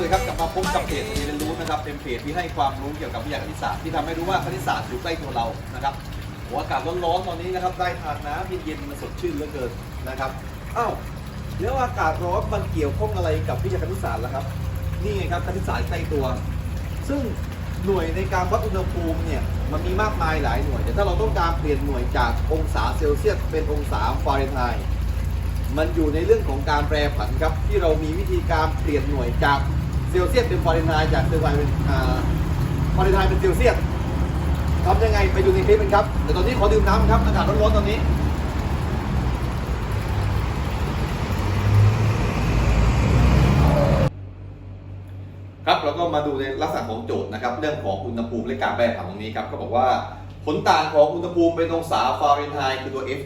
ดีครับกลับมาพบกับเพจเรียนรู้นะครับเป็นเพจที่ให้ความรู้เกี่ยวกับวิทยาคณิตศาสตร์ที่ทำให้รู้ว่าคณิตศาสตร์อยู่ใกล้ตัวเรานะครับหัวอากาศร้อนๆตอนนี้นะครับได้ทานน้ำเย็นๆมันสดชื่นเหลือเกินนะครับอ้าวแล้วอากาศร้อนมันเกี่ยวข้องอะไรกับวิทยาคณิตศาสตร์ล่ะครับ นี่ไงครับคณิตศาสตร์ใกล้ตัว ซึ่งหน่วยในการวัดอุณหภูมิเนี่ยมันมีมากมายหลายหน่วย แต่ถ้าเราต้องการเปลี่ยนหน่วยจากองศาเซลเซียสเป็นองศาฟาเรนไฮต์มันอยู่ในเรื่องของการแปรผันครับที่เรามีวิธีการเปลี่ยนหน่วยจาก เซลเซียสเป็นฟาเรนไฮต์จากเซลเซียสเป็นอ่าฟาเรนไฮต์เป็นเซลเซียสทำยังไงไปดูในคลิปกันครับแต่ตอนนี้ขอดื่มน้ำครับอากาศร้อนๆตอนนี้ครับเราก็มาดูในลักษณะของโจทย์นะครับ เรื่องของอุณหภูมิและการแปรผันตรงนี้ครับก็บอกว่าผลต่างของอุณหภูมิเป็นองศาฟาเรนไฮต์คือตัว F